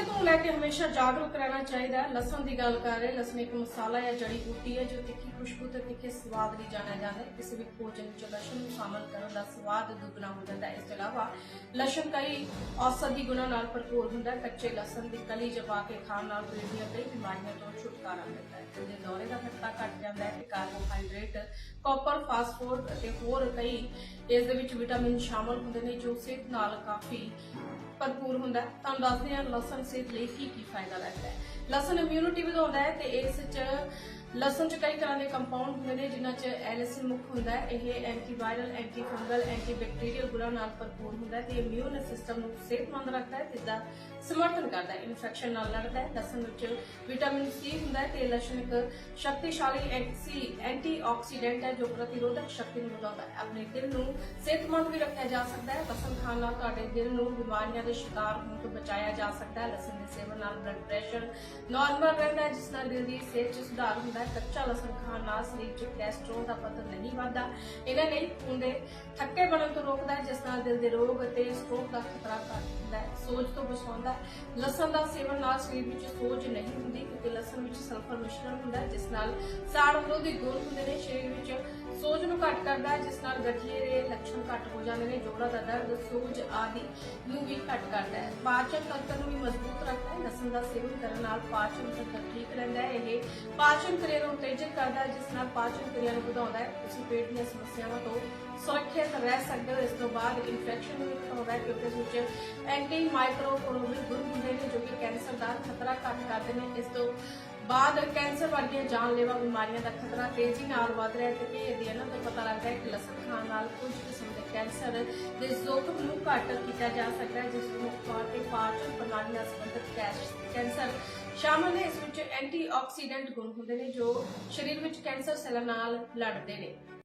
ਸਿਹਤ ਨੂੰ ਲੈ ਕੇ ਹਮੇਸ਼ਾ ਜਾਗਰੂਕ ਰਹਿਣਾ ਚਾਹੀਦਾ ਹੈ। ਲਸਣ ਦੀ ਗੱਲ ਕਰ ਰਹੇ, ਲਸਣ ਇੱਕ ਮਸਾਲਾ ਜਾਂ ਜੜੀ ਬੂਟੀ ਹੈ ਜੋ ਤਿੱਖੀ ਖੁਸ਼ਬੂ ਤੇ ਤਿੱਖੇ ਸਵਾਦ ਲਈ ਜਾਣਿਆ ਜਾਂਦਾ ਹੈ। ਕਿਸੇ ਵੀ ਭੋਜਨ ਵਿੱਚ ਲਸਣ ਨੂੰ ਸ਼ਾਮਲ ਕਰਨ ਦਾ ਸਵਾਦ ਦੁੱਗਣਾ ਹੋ ਜਾਂਦਾ ਹੈ। ਇਸ ਤੋਂ ਇਲਾਵਾ ਲਸਣ ਕਈ ਔਸ਼ਧੀ ਗੁਣਾਂ ਨਾਲ ਭਰਪੂਰ ਹੁੰਦਾ ਹੈ। ਕੱਚੇ ਲਸਣ ਦੀ ਕਲੀ ਚਬਾ ਕੇ ਖਾਣ ਨਾਲ ਪੇਟ ਦੀਆਂ ਕਈ ਬਿਮਾਰੀਆਂ ਤੋਂ ਛੁਟਕਾਰਾ ਮਿਲਦਾ ਹੈ। ਦਿਲ ਦੇ ਦੌਰੇ ਦਾ ਖਤਰਾ ਘਟ ਜਾਂਦਾ ਹੈ। ਤੇ ਕਾਰਬੋਹਾਈਡਰੇਟ, ਕਾਪਰ, ਫਾਸਫੋਰਸ ਅਤੇ ਹੋਰ ਕਈ ਇਸ ਦੇ ਵਿੱਚ ਵਿਟਾਮਿਨ ਸ਼ਾਮਲ ਹੁੰਦੇ ਨੇ ਜੋ ਸਿਹਤ ਨਾਲ ਕਾਫੀ ਭਰਪੂਰ ਹੁੰਦਾ। ਹੈ ਤੁਹਾਨੂੰ ਦੱਸਦੇ ਹਾਂ ਲਸਣ ਸਿਹਤ ਲਈ ਕੀ ਕੀ ਫਾਇਦਾ ਰੱਖਦਾ ਹੈ। ਲਸਣ ਇਮਿਊਨਿਟੀ ਵਧਾਉਂਦਾ ਹੈ ਤੇ ਇਸ ਚ ਲਸਣ ਚ ਕਈ ਤਰ੍ਹਾਂ ਦੇ ਕੰਪਾਊਂਡ ਹੁੰਦੇ ਨੇ ਜਿਨ੍ਹਾਂ ਚ ਐਲਿਸਿਨ ਮੁੱਖ ਹੁੰਦਾ ਹੈ। ਇਹ ਐਂਟੀਵਾਇਰਲ ਐਂਟੀ ਫੰਗਲ ਗੁਣਾਂ ਨਾਲ ਭਰਪੂਰ ਹੁੰਦਾ ਹੈ ਤੇ ਇਮਿਊਨ ਸਿਸਟਮ ਨੂੰ ਸਿਹਤਮੰਦ ਰੱਖਦਾ ਹੈ ਤੇ ਦਾ ਸਮਰਥਨ ਕਰਦਾ ਹੈ। ਇਨਫੈਕਸ਼ਨ ਨਾਲ ਲੜਦਾ ਹੈ। ਲਸਣ ਵਿੱਚ ਵਿਟਾਮਿਨ ਸੀ ਹੁੰਦਾ ਹੈ ਤੇ ਲਸਣ ਇੱਕ ਸ਼ਕਤੀਸ਼ਾਲੀ ਐਂਟੀ ਐਂਟੀਆਕਸੀਡੈਂਟ ਹੈ ਜੋ ਪ੍ਰਤੀਰੋਧਕ ਸ਼ਕਤੀ ਨੂੰ ਵਧਾਉਂਦਾ ਹੈ। ਆਪਣੇ ਦਿਲ ਨੂੰ ਸਿਹਤਮੰਦ ਵੀ ਰੱਖਿਆ ਜਾ ਸਕਦਾ ਹੈ। ਲਸਣ ਖਾਣ ਨਾਲ ਤੁਹਾਡੇ ਦਿਲ ਨੂੰ ਬਿਮਾਰੀਆਂ ਦੇ ਸ਼ਿਕਾਰ ਹੋਣ ਤੋਂ ਬਚਾਇਆ ਜਾ ਸਕਦਾ ਹੈ। ਲਸਣ ਦੇ ਸੇਵਨ ਨਾਲ ਬਲੱਡ ਪ੍ਰੈਸ਼ਰ ਨਾਰਮਲ ਰਹਿੰਦਾ ਹੈ, ਜਿਸ ਨਾਲ ਦਿਲ ਦੀ ਸਿਹਤ 'ਚ ਸੁਧਾਰ ਹੁੰਦਾ ਹੈ। ਕੱਚਾ ਲਸਣ ਖਾਣ ਨਾਲ ਸਰੀਰ 'ਚ ਕੋਲੇਸਟ੍ਰੋਲ ਦਾ ਪੱਧਰ ਨਹੀਂ ਵੱਧਦਾ। ਇਹਨਾਂ ਨਹੀਂ ਖੂਨ ਦੇ ਥੱਕੇ ਬਣਨ ਤੋਂ ਰੋਕਦਾ ਹੈ, ਜਿਸ ਨਾਲ ਦਿਲ ਦੇ ਰੋਗ ਅਤੇ ਸਟ੍ਰੋਕ ਦਾ ਖਤਰਾ ਘੱਟ ਹੁੰਦਾ ਹੈ। ਸੋਜ ਤੋਂ ਬਚਾਉਂਦਾ ਹੈ। ਲਸਣ ਦਾ ਸੇਵਨ ਨਾਲ ਸਰੀਰ ਵਿੱਚ ਸੋਜ ਨਹੀਂ ਹੁੰਦੀ, ਕਿਉਂਕਿ ਲਸਣ ਵਿੱਚ ਸਲਫਰ ਮਿਸ਼ਰਣ ਹੁੰਦਾ ਜਿਸ ਨਾਲ ਸਾੜ ਵਿਰੋਧੀ ਗੁਣ ਹੁੰਦੇ ਨੇ। ਸਰੀਰ ਵਿੱਚ ਸੋਜ ਨੂੰ ਘੱਟ ਕਰਦਾ ਹੈ ਜਿਸ ਨਾਲ ਗਠੀਏ ਦੇ ਲੱਛਣ ਘੱਟ ਹੋ ਜਾਂਦੇ ਨੇ, ਜੋੜਾਂ ਦਾ ਦਰਦ, ਸੋਜ ਆਦਿ ਨੂੰ ਵੀ ਘੱਟ ਕਰਦਾ ਹੈ। ਪਾਚਨ ਤੰਤਰ ਨੂੰ ਵੀ ਮਜ਼ਬੂਤ ਰੱਖਦਾ ਹੈ ਲਸਣ ਦਾ ਸੇਵਨ ਕਰਨ ਨਾਲ ਪਾਚਨ ਤੰਤਰ ਠੀਕ ਰਹਿੰਦਾ ਹੈ। ਇਹ ਪਾਚਨ ਕਿਰਿਆ ਨੂੰ ਉਤੇਜਿਤ ਕਰਦਾ ਹੈ, ਜਿਸ ਨਾਲ ਪਾਚਨ ਕਿਰਿਆ ਨੂੰ ਵਧਾਉਂਦਾ ਹੈ। ਤੁਸੀਂ ਪੇਟ ਦੀਆਂ ਸਮੱਸਿਆਵਾਂ ਤੋਂ ਸੁਰੱਖਿਅਤ ਰਹਿ ਸਕਦੇ ਹੋ। ਇਸ ਤੋਂ ਬਾਅਦ ਇਨਫੈਕਸ਼ਨ ਨੂੰ ਵੀ ਘਟਾਉਂਦਾ ਹੈ। ਕਿਉਂਕਿ ਇਸ ਵਿੱਚ ਐਂਟੀ ਮਾਈਕਰੋਕੋਲੋਨਲ ਗੁਣ ਹੁੰਦੇ ਨੇ, ਜੋ ਕਿ ਕੈਂਸਰ ਦਾ ਖਤਰਾ ਘੱਟ ਕਰਦੇ ਨੇ। ਇਸ ਤੋਂ ਬਾਅਦ ਕੈਂਸਰ ਵਰਗੀਆਂ ਜਾਨਲੇਵਾ ਬਿਮਾਰੀਆਂ ਦਾ ਖਤਰਾ ਤੇਜ਼ੀ ਨਾਲ ਵਧ ਰਿਹਾ ਹੈ ਤੇ ਕਈ ਅਧਿਐਨਾਂ ਤੋਂ ਪਤਾ ਲੱਗਦਾ ਹੈ ਕਿ ਲਸਣ ਖਾਣ ਨਾਲ ਕੁਝ ਕਿਸਮ ਦੇ ਕੈਂਸਰ ਦੇ ਜ਼ੋਖਮ ਨੂੰ ਘੱਟ ਕੀਤਾ ਜਾ ਸਕਦਾ ਹੈ, ਜਿਸ ਨੂੰ ਮੁੱਖ ਤੌਰ ਤੇ ਪਾਚਨ ਪ੍ਰਣਾਲੀ ਨਾਲ ਸੰਬੰਧਿਤ ਕੈਸ਼- ਕੈਂਸਰ। ਸ਼ਾਮਲ ਹੈ, ਇਸ ਵਿੱਚ ਐਂਟੀਆਕਸੀਡੈਂਟ ਗੁਣ ਹੁੰਦੇ ਨੇ, ਜੋ ਸਰੀਰ ਵਿੱਚ ਕੈਂਸਰ ਸੈੱਲਾਂ ਨਾਲ ਲੜਦੇ ਨੇ।